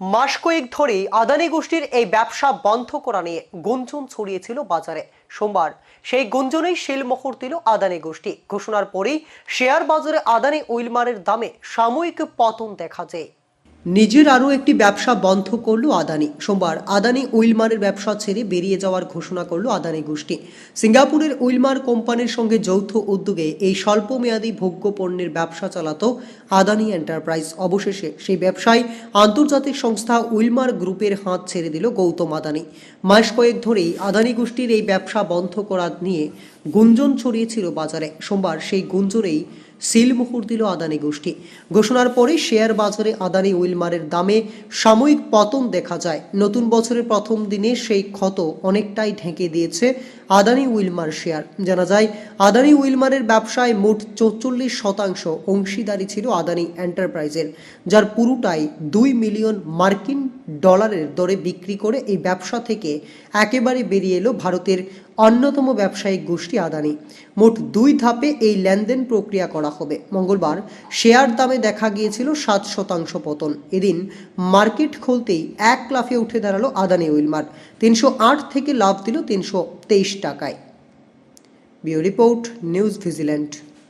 মাস কয়েক ধরেই আদানি গোষ্ঠীর এই ব্যবসা বন্ধ করা নিয়ে গুঞ্জন ছড়িয়েছিল বাজারে। সোমবার সেই গুঞ্জনেই শিলমোহর দিল আদানি গোষ্ঠী। ঘোষণার পরেই শেয়ার বাজারে আদানি উইলমারের দামে সাময়িক পতন দেখা যায়। নিজের আরও একটি ব্যবসা বন্ধ করল আদানি। সোমবার আদানি উইলমারের ব্যবসা ছেড়ে বেরিয়ে যাওয়ার ঘোষণা করল আদানি গোষ্ঠী। সিঙ্গাপুরের উইলমার কোম্পানির সঙ্গে যৌথ উদ্যোগে এই স্বল্প স্বল্পমেয়াদী ভোগ্য পণ্যের ব্যবসা চালাতো আদানি এন্টারপ্রাইজ। অবশেষে সেই ব্যবসায় আন্তর্জাতিক সংস্থা উইলমার গ্রুপের হাত ছেড়ে দিল গৌতম আদানি। মাস কয়েক ধরেই আদানি গোষ্ঠীর এই ব্যবসা বন্ধ করা নিয়ে গুঞ্জন ছড়িয়েছিল বাজারে। সোমবার সেই গুঞ্জনেই সিলমোহর দিল আদানি গোষ্ঠী। ঘোষণার পরে শেয়ার বাজারে আদানি উইলমারের দামে সাময়িক পতন দেখা যায়। নতুন বছরের প্রথম দিনে সেই ক্ষত অনেকটাই ঢেকে দিয়েছে আদানি উইলমার শেয়ার। জানা যায়, আদানি উইলমারের ব্যবসায় মোট চৌচল্লিশ শতাংশ অংশীদারি ছিল আদানি এন্টারপ্রাইজের, যার পুরোটাই দুই মিলিয়ন মার্কিন ডলারের দরে বিক্রি করে এই ব্যবসা থেকে একেবারে বেরিয়ে এলো ভারতের অন্যতম ব্যবসায়িক গোষ্ঠী আদানি। মোট দুই ধাপে এই লেনদেন প্রক্রিয়া করা হবে। মঙ্গলবার শেয়ার দামে দেখা গিয়েছিল সাত শতাংশ পতন। এদিন মার্কেট খুলতেই এক লাফে উঠে দাঁড়াল আদানি উইলমার তিনশো আট থেকে লাভ দিল তিনশো তেইশ টাকায়। Bureau report, news Vigilant.